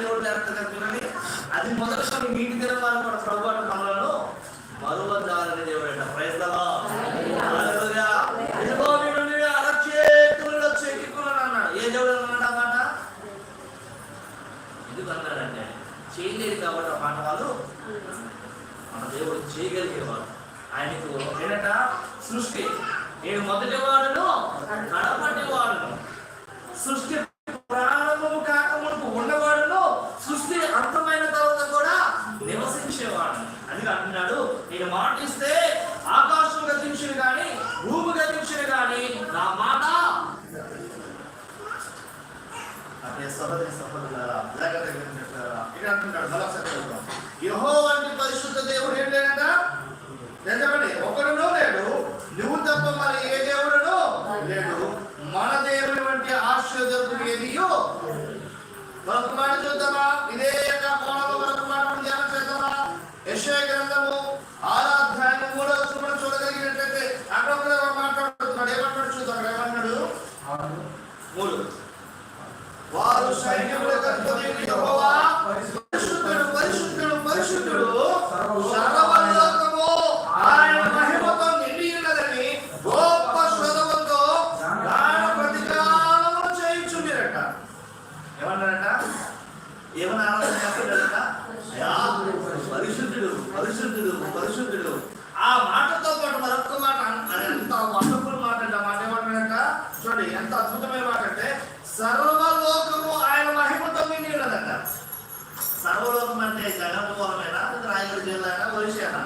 దేవుడు లేకపోతే చూడండి. అది మొదలుకొని నీటి తిరగాలి మన ప్రభు అన్న దేవుడు అంట ప్రైస్తలా ఇదిగో అన్నాడు. ఏ దేవుడు అన్నాడు మాట? ఎందుకు అన్నాడంటే చేయలేదు కాబట్టి ఆ మాట వాళ్ళు మన దేవుడు చేయగలిగేవాడు ఆయనకు ఏంటంట సృష్టి. నేను మొదటి వాడును నడపటి వాడును. సృష్టి యహో వంటి పరిశుద్ధ దేవుడు ఏం లేదంట నిజమని ఒకడునో లేడు. నువ్వు తప్ప మరి ఏ దేవుడును లేడు. మన దేవుని వంటి ఆశ్చర్యకుడు ఏదియో మరొక మాట చూద్దామా? ఆ మాటతో పాటు మరొక మాట ఎంత వండర్ఫుల్ మాట అంటే ఆ మాట ఏమంటాడంట చూడండి ఎంత అద్భుతమైన మాట అంటే సర్వలోకము ఆయన మహిమతో నిండి సర్వలోకం అంటే జగన్మూలమైనా రాయగడ జిల్లా ఒరిసేనా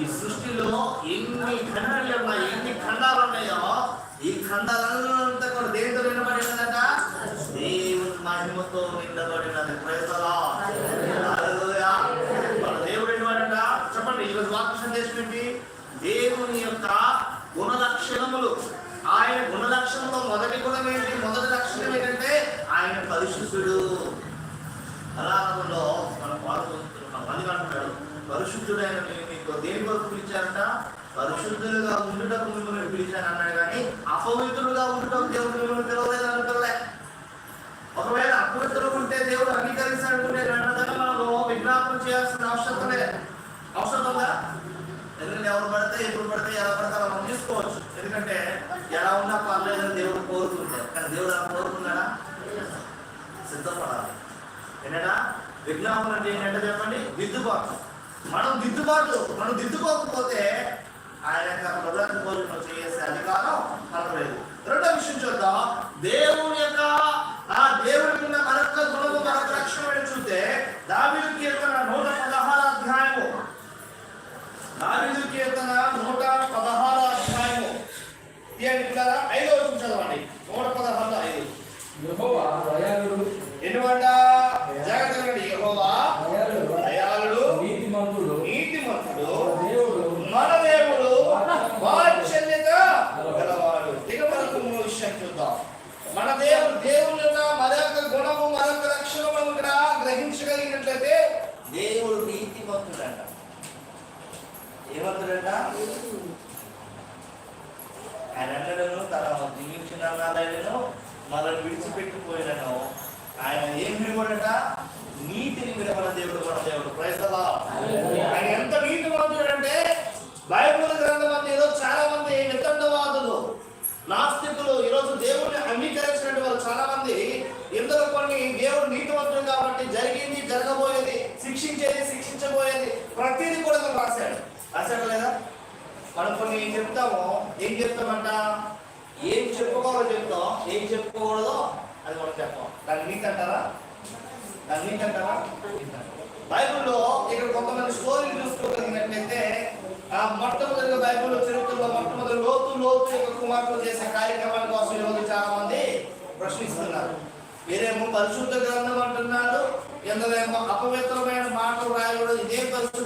ఈ సృష్టిలో ఎన్ని ఖండాలు ఉన్నాయి ఎన్ని ఖండాలు ఉన్నాయో ఈ ఖండాలంతా కూడా దేనితో నిండబడి దేవుని మహిమతో నిండబడినది. ప్రజలా మన దేవుడు ఏంటంట చెప్పండి ఈరోజు వాక్య సందేశం ఏంటి దేవుని యొక్క గుణ లక్షణములు ఆయన గుణ లక్షణంలో మొదటి గుణం ఏంటి మొదటి లక్షణం ఏంటంటే ఆయన పరిశుద్ధుడు అలాగంలో మనం పాల్గొంటున్నాం మళ్ళీ అంటున్నాడు. పరిశుద్ధుడైన నేను నీకు దేని కొరకు పిలిచారంట? పరిశుద్ధులుగా ఉండుటకు మిమ్మల్ని పిలిచాను అన్నాడు కానీ అపవిత్రులుగా ఉండుటకు దేవుడు మిమ్మల్ని పిలవలేదు అనుకోలే ఒకవేళ అపవిత్రులు ఉంటే దేవుడు అంగీకరిస్తాడుకుంటే వెంటనే మనము విజ్ఞాపన చేయాల్సిన అవసరం లేదు. అవసరం ఉందా? ఎందుకంటే ఎవరు పడితే ఎప్పుడు పడితే ఎలా పడితే అలా మనం తీసుకోవచ్చు. ఎందుకంటే ఎలా ఉన్నా పర్లేదని దేవుడు కోరుకుంటారు కానీ దేవుడు అలా కోరుతున్నాడా సిద్ధపడాలి. ఏంటంటే విజ్ఞాపన అంటే ఏంటంటే చెప్పండి దిద్దుబాటు. మనం దిద్దుబాటు మనం దిద్దుకోకపోతే ఆయన మొదటి ప్రజలకు చేసే అధికారం మనకు లేదు. రెండో విషయం చూద్దాం. దేవుని యొక్క ఆ దేవుని ఉన్న మరొక గుణము మరొక లక్షణం చూస్తే దావీదు కీర్తన నూట పదహారు అధ్యాయము. దావీదు కీర్తన నూట పదహారు అధ్యాయము. తీయండి మన దేవుడు దేవుని యొక్క మరొక గుణము మరొక లక్షణము ఇక్కడ గ్రహించగలిగినట్లయితే దేవుడు నీతిమంతుడంట. ఏమంతుడంట? ఆయన అన్నడను తన జీవించిన అన్నాడను మనల్ని విడిచిపెట్టిపోయినను. ఆయన ఏం విలువడట నీతిని విలువల దేవుడు మన దేవుడు. ప్రైస్తలా ఆయన ఎంత నీతిమంతుడంటే బైబిల్ గ్రంథం ఈరోజు చాలా మంది వితండవాదులు నాస్తికులు ప్రతిదీ కూడా మనం రాశాడు. రాశాడు లేదా? మనం కొన్ని ఏం చెప్తామో ఏం చెప్తామంట? ఏం చెప్పుకోవాలో చెప్తాం. ఏం చెప్పుకోకూడదో అది మనం చెప్పాం. దాన్ని నీతి అంటారా? దాన్ని నీతి అంటారా? బైబిల్లో ఇక్కడ కొంతమంది స్టోరీలు చూసుకోగలిగినట్లయితే ఆ మొట్టమొదటిగా బైబిల్లో చరిత్రలో మొట్టమొదటి లోతు లోతు యొక్క కుమార్తెలు చేసే కార్యక్రమాల కోసం ఈరోజు చాలా మంది ప్రశ్నిస్తున్నారు. మీరేమో పరిశుద్ధ గ్రంథం అంటున్నారు ఎందరేమో అపవిత్రమైన మాటలు రాయకూడదు ఇదే పరిశుద్ధ